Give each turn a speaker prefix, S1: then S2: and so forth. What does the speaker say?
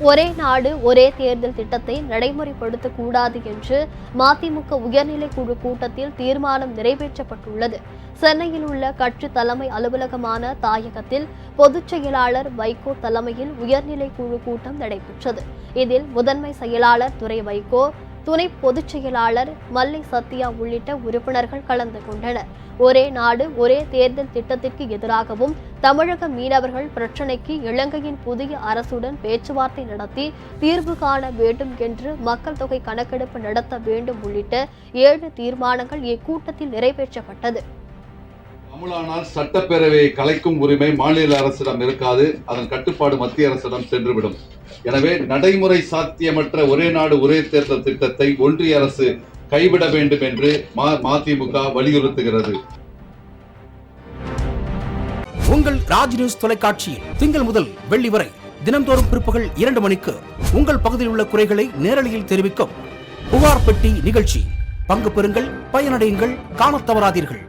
S1: ஒரே நாடு ஒரே தேர்தல் திட்டத்தை நடைமுறைப்படுத்தக்கூடாது என்று மதிமுக உயர்நிலை குழு கூட்டத்தில் தீர்மானம் நிறைவேற்றப்பட்டுள்ளது. சென்னையில் உள்ள கட்சி தலைமை அலுவலகமான தாயகத்தில் பொதுச் செயலாளர் வைகோ தலைமையில் உயர்நிலை குழு கூட்டம் நடைபெற்றது. இதில் முதன்மை செயலாளர் துரை வைகோ துணை பொதுச் செயலாளர் மல்லை சத்யா உள்ளிட்ட உறுப்பினர்கள் கலந்து கொண்டனர். ஒரே நாடு ஒரே தேர்தல் திட்டத்திற்கு எதிராகவும் தமிழக மீனவர்கள் பிரச்சினைக்கு இலங்கையின் புதிய அரசுடன் பேச்சுவார்த்தை நடத்தி தீர்வு காண வேண்டும் என்று மக்கள் தொகை கணக்கெடுப்பு நடத்த வேண்டும் உள்ளிட்ட ஏழு தீர்மானங்கள் இக்கூட்டத்தில் நிறைவேற்றப்பட்டது.
S2: அமுலானால் சட்டப்பேரவையை கலைக்கும் உரிமை மாநில அரசிடம் இருக்காது அதன் கட்டுப்பாடு மத்திய அரசிடம் சென்றுவிடும். எனவே நடைமுறை சாத்தியமற்ற ஒரே நாடு ஒரே தேர்தல் திட்டத்தை ஒன்றிய அரசு கைவிட வேண்டும் என்று மதிமுக வலியுறுத்துகிறது.
S3: உங்கள் ராஜ் நியூஸ் தொலைக்காட்சியில் திங்கள் முதல் வெள்ளி வரை தினம்தோறும் பிற்பகல் இரண்டு மணிக்கு உங்கள் பகுதியில் உள்ள குறைகளை நேரலையில் தெரிவிக்கும் புகார் பெட்டி நிகழ்ச்சி. பங்கு பெறுங்கள் பயனடையுங்கள் காண தவறாதீர்கள்.